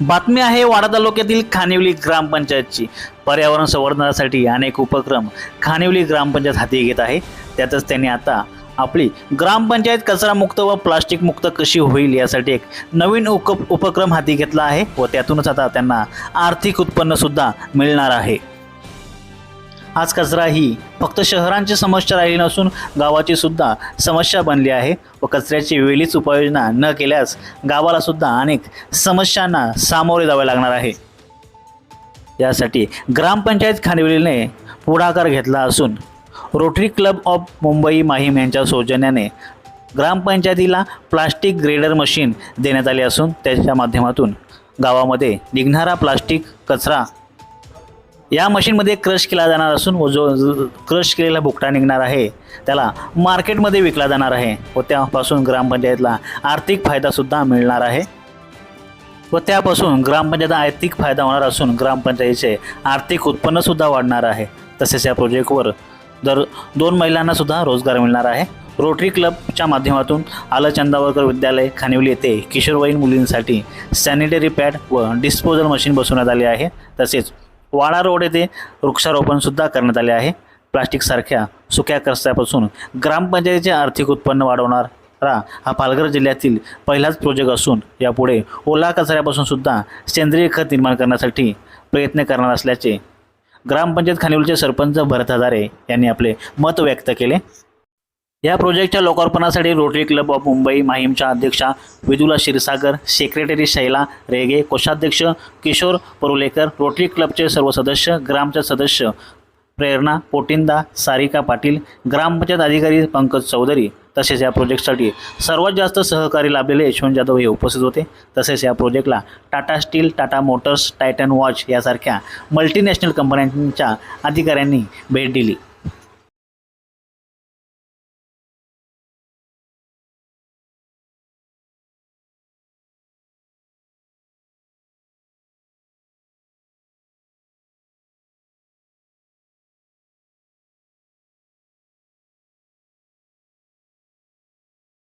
बातमी आहे वाडा तालुक्यातील खानिवली ग्रामपंचायतची. पर्यावरण संवर्धनासाठी अनेक उपक्रम खानिवली ग्रामपंचायत हाती घेत आहे. त्यातच त्यांनी आता आपली ग्रामपंचायत कचरामुक्त व प्लास्टिक मुक्त कशी होईल यासाठी एक नवीन उप उपक्रम हाती घेतला आहे व त्यातूनच आता त्यांना आर्थिक उत्पन्नसुद्धा मिळणार आहे. आज कचरा ही फक्त शहरांची समस्या राहिली नसून गावाची सुद्धा समस्या बनली आहे व कचऱ्याची वेळीच उपाययोजना न केल्यास गावाला सुद्धा अनेक समस्यांना सामोरे जावे लागणार आहे. यासाठी ग्रामपंचायत खानिवलीने पुढाकार घेतला असून rotary club of Mumbai Mahim यांच्या सौजन्याने ग्रामपंचायतीला प्लास्टिक ग्रेडर मशीन देण्यात आली असून त्याच्या माध्यमातून गावामध्ये निघणारा प्लास्टिक कचरा या मशीनमध्ये क्रश केला जाणार असून व जो क्रश केलेला भुकटा निघणार आहे त्याला मार्केटमध्ये विकला जाणार आहे व त्यापासून ग्रामपंचायतला आर्थिक फायदासुद्धा मिळणार आहे. व त्यापासून ग्रामपंचायतला आर्थिक फायदा होणार असून ग्रामपंचायतीचे आर्थिक उत्पन्नसुद्धा वाढणार आहे. तसेच या प्रोजेक्टवर दर दोन महिलांनासुद्धा रोजगार मिळणार आहे. रोटरी क्लबच्या माध्यमातून आलचंदावरकर विद्यालय खानिवली येथे किशोरवयीन मुलींसाठी सॅनिटरी पॅड व डिस्पोजल मशीन बसवण्यात आले आहे. तसेच वाडा रोड येथे वृक्षारोपणसुद्धा करण्यात आले आहे. प्लास्टिकसारख्या सुक्या कचऱ्यापासून ग्रामपंचायतीचे आर्थिक उत्पन्न वाढवणारा हा पालघर जिल्ह्यातील पहिलाच प्रोजेक्ट असून यापुढे ओला कचऱ्यापासून सुद्धा सेंद्रिय खत निर्माण करण्यासाठी प्रयत्न करणार असल्याचे ग्रामपंचायत खानिवलचे सरपंच भरत हजारे यांनी आपले मत व्यक्त केले. या प्रोजेक्टच्या लोकार्पणासाठी रोटरी क्लब ऑफ मुंबई माहीमच्या अध्यक्षा विदुला क्षीरसागर सेक्रेटरी शैला रेगे कोषाध्यक्ष किशोर परुलेकर रोटरी क्लबचे सर्व सदस्य ग्रामचे सदस्य प्रेरणा पोटिंदा सारिका पाटील ग्रामपंचायत अधिकारी पंकज चौधरी तसेच या प्रोजेक्टसाठी सर्वात जास्त सहकारी लाभलेले यशवंत जाधव हे उपस्थित होते. तसेच या प्रोजेक्टला Tata steel Tata motors Titan watch यासारख्या मल्टीनॅशनल कंपन्यांच्या अधिकाऱ्यांनी भेट दिली.